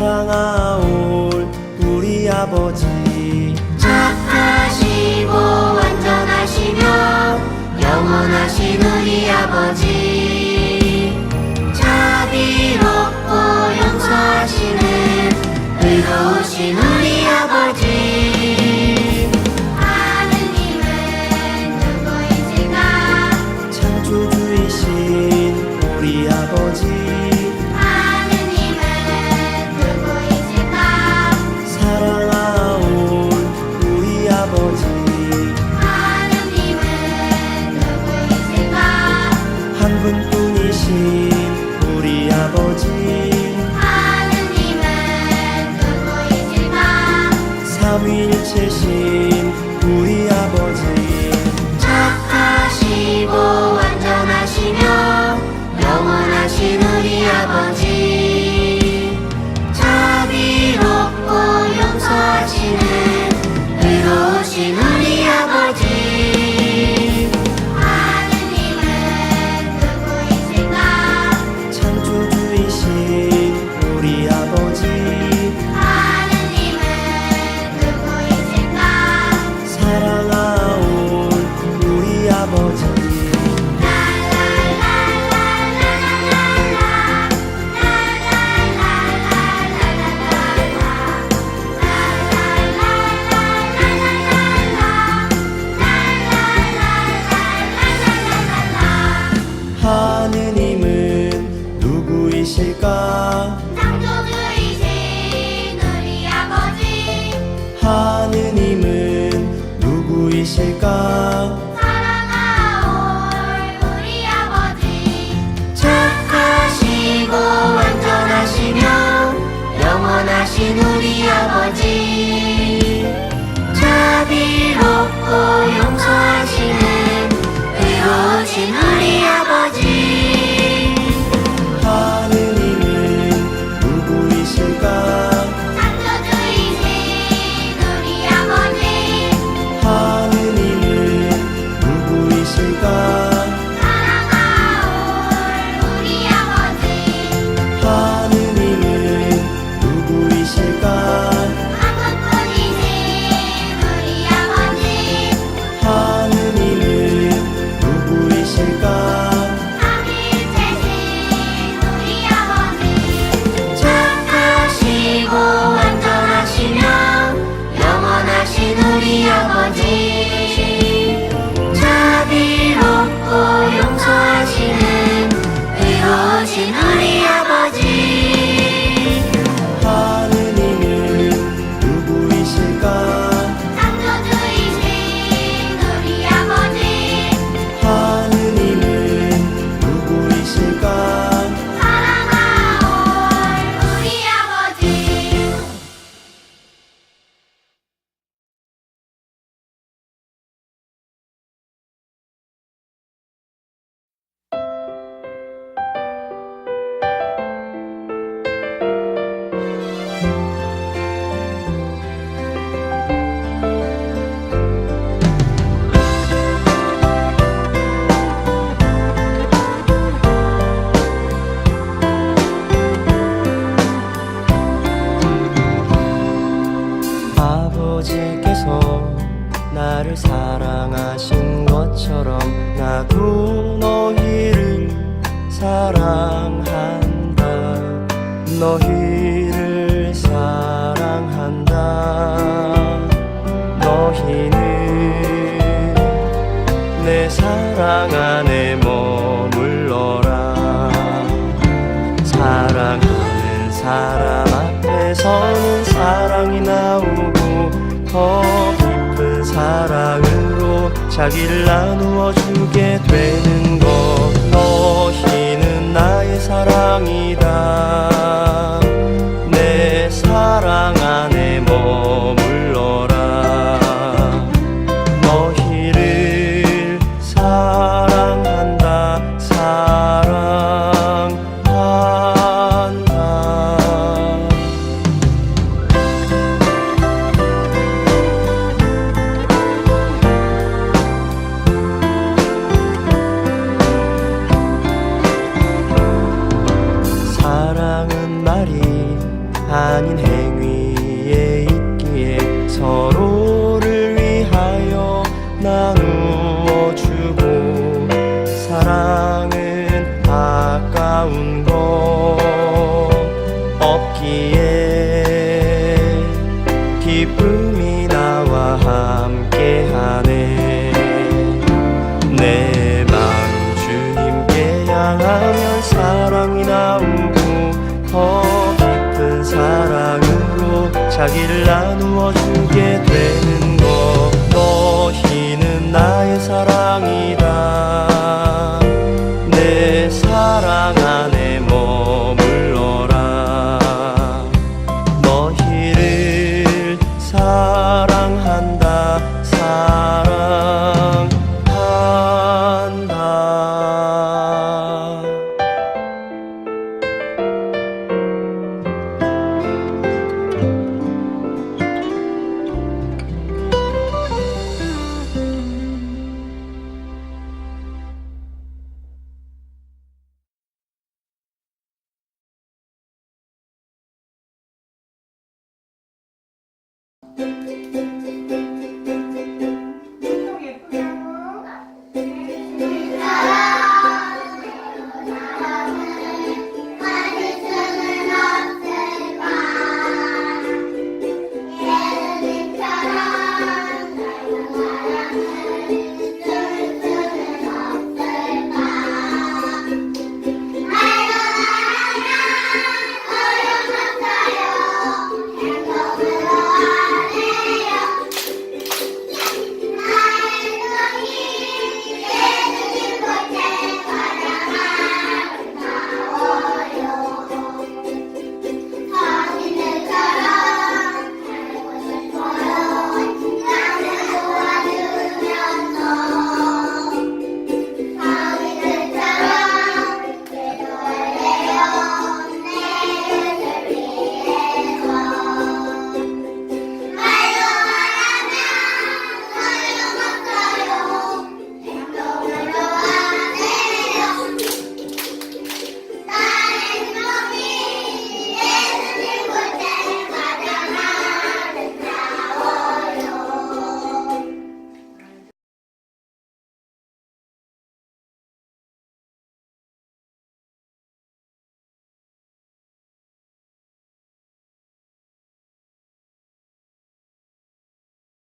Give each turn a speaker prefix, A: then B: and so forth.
A: 사랑하올 우리 아버지.
B: 착하시고 완전하시며 영원하신 우리 아버지. 자비롭고 용서하시는 의로우신 우리
A: even troubles 아버지.
B: 자비롭고 용서하시는 외로워진 우리 아버지. 하느님은 누구이실까?
A: 땅도 두이신 우리 아버지.
B: 하느님은 누구이실까?
A: 나도 너희를 사랑한다. 너희를 사랑한다. 너희는 내 사랑 안에 머물러라. 사랑하는 사람 앞에 서는 사랑이 나오고 더 깊은 사랑을 자기를 나누어 주게 되는 것. 너희는 나의 사랑이다. 말이 아닌 행위. 자기를 나누어 주게